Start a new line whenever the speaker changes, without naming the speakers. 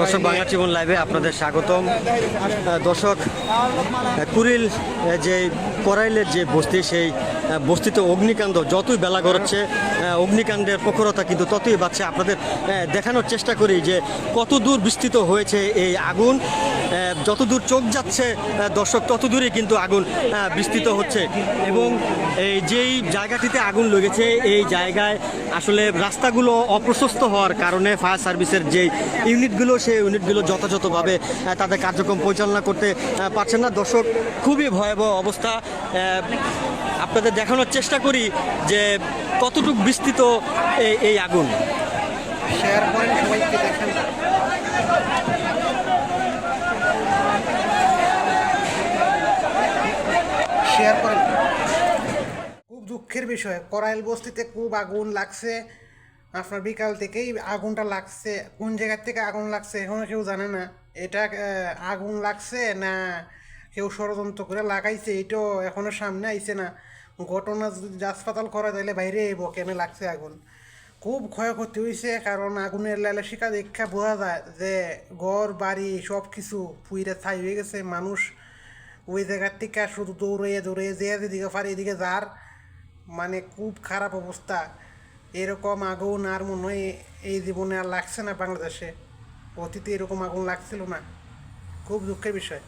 দর্শক বাংলা জীবন লাইভে আপনাদের স্বাগতম। দর্শক কুরিল যে করাইলের যে বস্তি সেই বস্তিতে অগ্নিকাণ্ড যতই বেলা গড়াচ্ছে অগ্নিকাণ্ডের প্রখরতা কিন্তু ততই বাড়ছে। আপনাদের দেখানোর চেষ্টা করি যে কত দূর বিস্তৃত হয়েছে এই আগুন। যত দূর চোখ যাচ্ছে দর্শক তত দূরে কিন্তু আগুন বিস্তৃত হচ্ছে। এবং এই যেই জায়গাটিতে আগুন লেগেছে, এই জায়গায় আসলে রাস্তাগুলো অপ্রশস্ত হওয়ার কারণে ফায়ার সার্ভিসের যে ইউনিটগুলো, সেই ইউনিটগুলো যথাযথভাবে তাদের কার্যক্রম পরিচালনা করতে পারছেন না। দর্শক, খুবই ভয়াবহ অবস্থা। আপনাদের দেখানোর চেষ্টা করি যে কতটুকু বিস্তৃত এই- আগুন।
শেয়ার করেন, সবাইকে দেখেন। শেয়ার করেন। খুব দুঃখের বিষয়, করাইল বস্তিতে খুব আগুন লাগছে। আপনার বিকাল থেকেই আগুনটা লাগছে। কোন জায়গার থেকে আগুন লাগছে এখনও কেউ জানে না। এটা আগুন লাগছে না কেউ ষড়যন্ত্র করে লাগাইছে? এটাও এখনও সামনে আইছে না। ঘটনা যদি হাসপাতাল করা তাহলে বাইরে এবো কেন লাগছে আগুন? খুব ক্ষয়ক্ষতি হয়েছে কারণ আগুনের লালা শিকা দেখা বোঝা যায় যে ঘর, বাড়ি সব কিছু পুইরে ছাই হয়ে গেছে। মানুষ ওই জায়গার থেকে শুধু দৌড়ে দৌড়ে যে যেদিকে পারে এদিকে যার। মানে খুব খারাপ অবস্থা। এরকম আগুন আর মনে হয় এই জীবনে আর লাগছে না বাংলাদেশে। অতীতে এরকম আগুন লাগছিল না। খুব দুঃখের বিষয়।